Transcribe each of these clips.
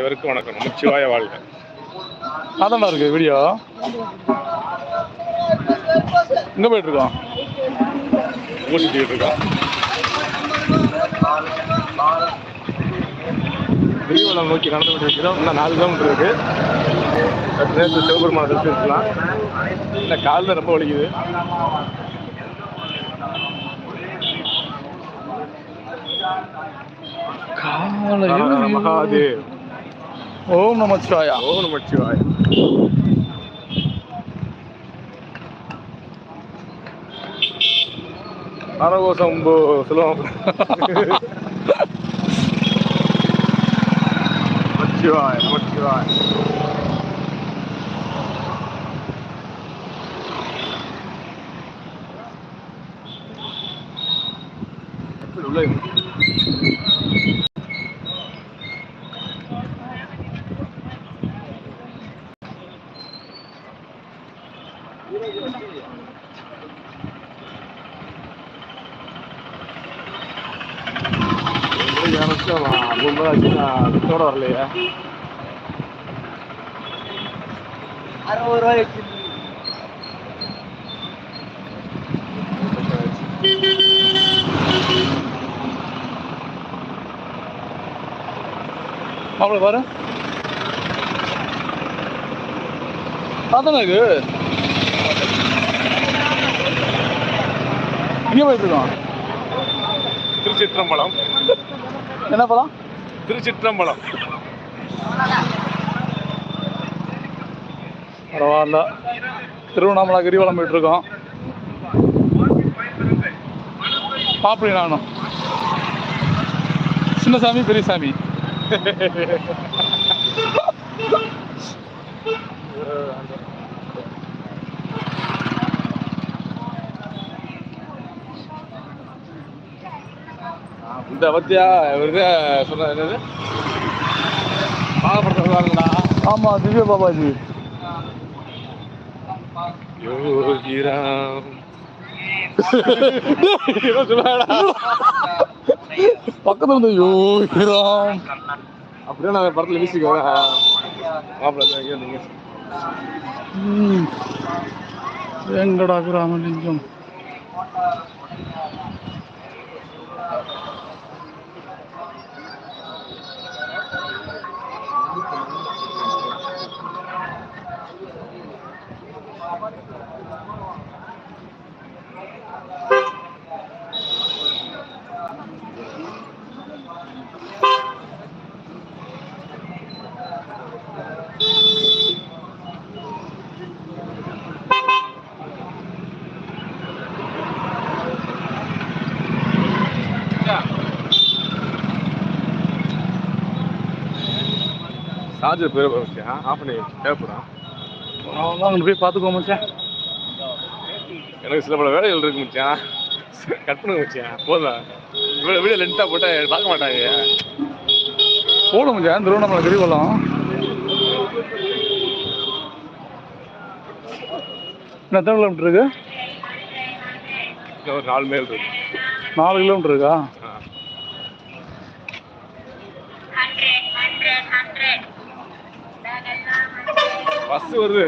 இவருக்கு வணக்கம். நமச்சிவாய வாழ்க. அதான்டா இருக்கு வீடியோ எங்கே போயிட்டு இருக்கோம் ஊசிட்டு இருக்கோம் கிரிவலம் நோக்கி நடந்து கொண்டிருக்கிறோம். இன்னும் நாலு கிலோமீட்டர் இருக்கு. நேரத்தில் சிவபெருமான தரிசிக்கலாம் இல்லை காலில் ரொம்ப வலிக்குது. காலையில் மகாதேவ். ஓம் நமச்சிவாயா ஓம் நமச்சிவாய அரகோசம்பு சொல்லுவோம் நமச்சிவாய நமச்சிவாய எப்படி உள்ள யாராச்சும் ரொம்ப ஆச்சுன்னா வரலையா. அறுபது ரூபாய் மாப்பிள பாரு. அதானே இருக்கு எங்கே போயிட்டு இருக்கோம். திருச்சிற்றம்பலம். என்ன படம் திருச்சிற்றம்பலம். பரவாயில்ல. திருவண்ணாமலை கிரிவலம் போயிட்டு இருக்கோம் மாப்பிள்ளை நானும். சின்ன சாமி பெரிய சாமி இந்த பத்தியா இவருக்கு சொன்ன என்னது? பாகப்படுத்த சொல்லுவாங்களா ஆமாம் திவ்ய பாபாஜி. யோகிராம். பக்கத்துல இருந்து யோகிராம். அப்படியே நான் படத்துல வீசிக்குவேன் மாப்பிள்ள எங்கே நீங்க. ம். எங்கடா சார்ஜர் பேர் வச்சேன் ஆஃப் பண்ணி தேவைப்படும். அவ்வளோதான் அங்கே போய் பார்த்துக்கோ மச்சான். எனக்கு சில பல வேலைகள் இருக்கு மச்சான். கட் பண்ணுங்க மச்சான். போதும். இவ்வளோ வீடியோ லென்த்தாக போட்டால் பார்க்க மாட்டாங்க. போட மச்சான் திருவண்ணாமலை கிரிவலம். இன்னும் எத்தனை கிலோமீட்டர் இருக்கு? ஒரு நாலு மேல் இருக்கு. நாலு கிலோமீட்டர் இருக்கா? பஸ் வருது.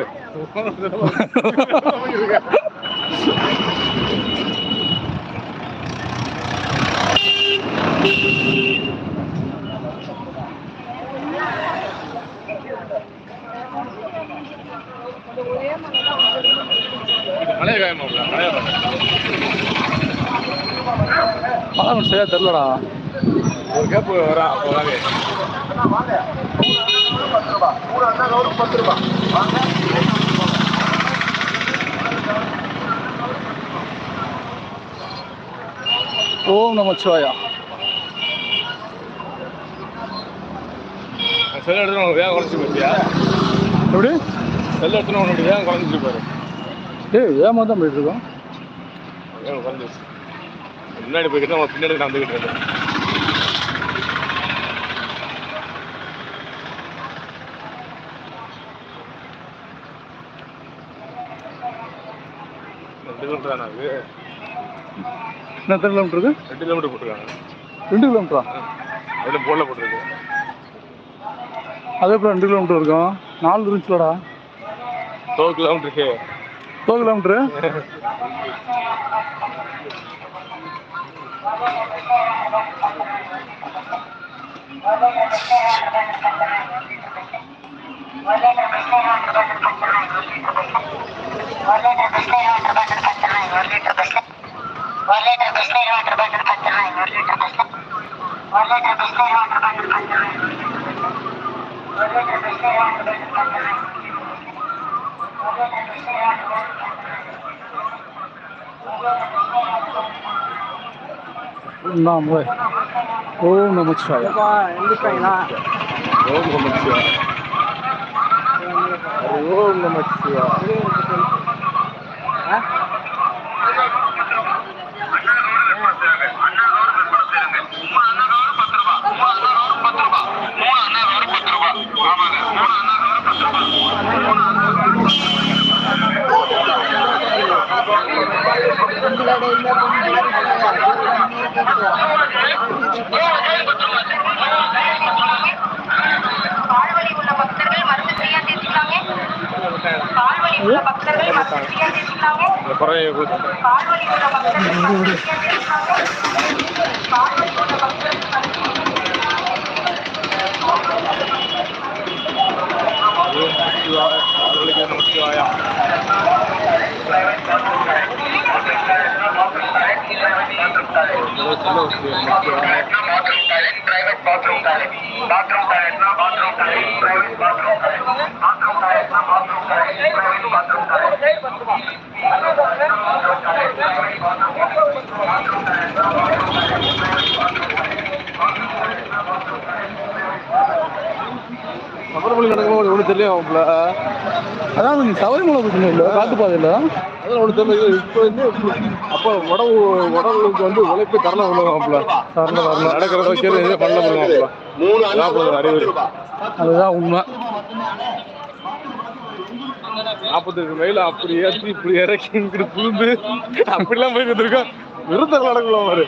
மலைய காயமாப்ல மலைய மழை சரியா தெரிலடா. ஒரு கேப் வரா வராங்க ஓம் நமச்சிவாயா செல் எடுத்து உனக்கு வேகம் குறைச்சி போச்சியா எப்படி? செல் எடுத்து உனக்கு வேகம் குறைஞ்சிட்டு பாரு. ஏய் ஏமா தான் போயிட்டு இருக்கோம். வேகம் குறைஞ்சிச்சு முன்னாடி போய்கிட்டு நம்ம பின்னாடி நான் வந்துக்கிட்டு இருக்கேன் என்ன எத்தனை கிலோமீட்டருக்கு ரெண்டு கிலோமீட்டர் போட்டுருக்காங்க. ரெண்டு கிலோமீட்டரா அதில் போல போட்டிருக்கு. அதே போல் ரெண்டு கிலோமீட்டர் இருக்கும். நாலு இருந்துச்சுலடா. டோ கிலோமீட்டருக்கு டோ கிலோமீட்டரு Thank ఉన్నాం ఓం నమ శివాయ. ఓం నమ ఓం నమ बाथरूम का है बाथरूम का है बाथरूम का है प्राइवेट बाथरूम का है बाथरूम का है बाथरूम சபரிமலை நடக்கும்போது ஒன்றும் தெரியும் அவங்கள அதான் நீங்கள் சபரிமலை பிரச்சனை இல்லை காத்து பாதையில். அதான் ஒன்று தெரியல. இப்போ வந்து அப்போ உடவு உடவுக்கு வந்து உழைப்பு தரல விழுவாப்ல தரல வரல நடக்கிறத வைக்கிறது பண்ணல விழுவாப்ல மூணு அறிவு அதுதான் உண்மை. நாற்பத்தெட்டு மைல் அப்படி ஏற்றி இப்படி இறக்கி இங்கிட்டு புழுந்து அப்படிலாம் போய் இருக்கோம் விருத்தம் நடக்கலாம் பாரு.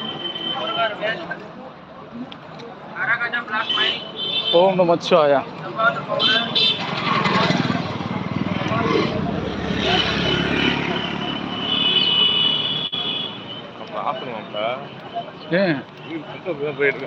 ஓம் நமச்சிவாயா ஏன்? போயிட்டு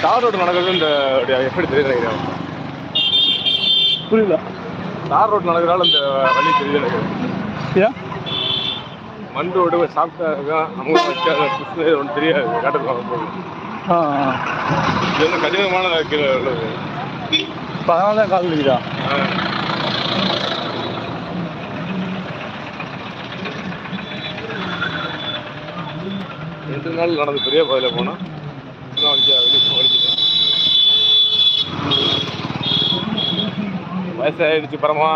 தார் ரோடு நடக்கிறது இந்த எப்படி தெரியுது? நினைக்கிறேன் புரியல. தார் ரோடு நடக்கிறதால இந்த வழி தெரியுது. நினைக்கிறேன் மண் ரோடு சாப்பிட்டா வைக்காத புதுசு ஒன்றும் தெரியாது. காட்டுக்கு ஆ ஆ. இது வந்து கடினமான உள்ளது. இப்போ அதனால தான் கால் இருக்குதா ஆ. ரெண்டு நாள் நடந்து பெரிய பாதையில் போனோம் இன்னும் வலிக்க வெளியே வலிக்குது வயசாயிடுச்சு பரமா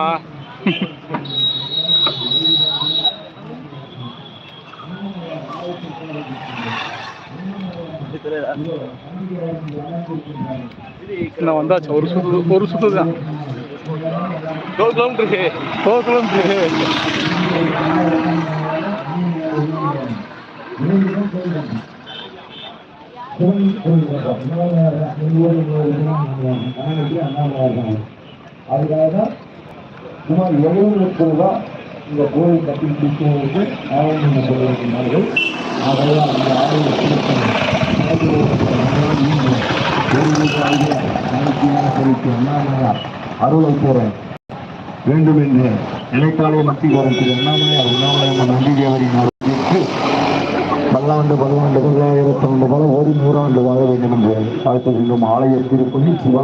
வந்தாச்சு ஒரு சுத்து ஒரு சுத்து தான் டோ கிலோமீட்டரு டோ அதனால தான் சுமார் எழுபது லட்சம் ரூபாய் இந்த கோயில் கட்டி முடிப்பதற்கு ஆவணம் சொல்லியிருக்கிறார்கள் ஆகையால் அந்த ஆலயத்திற்கு அருளை பெற வேண்டும் என்று இடைக்கால மத்திய அரசு அண்ணாமலையார் உண்ணாமலையம் நன்றி தேவரின் அருளுக்கு பல்லாண்டு பதினாண்டு தொள்ளாயிரத்தி ரெண்டு பல ஒரு நூறாண்டு வாழ வேண்டும் என்று வாழ்த்துகின்றோம். ஆலய திருப்பணி சிவா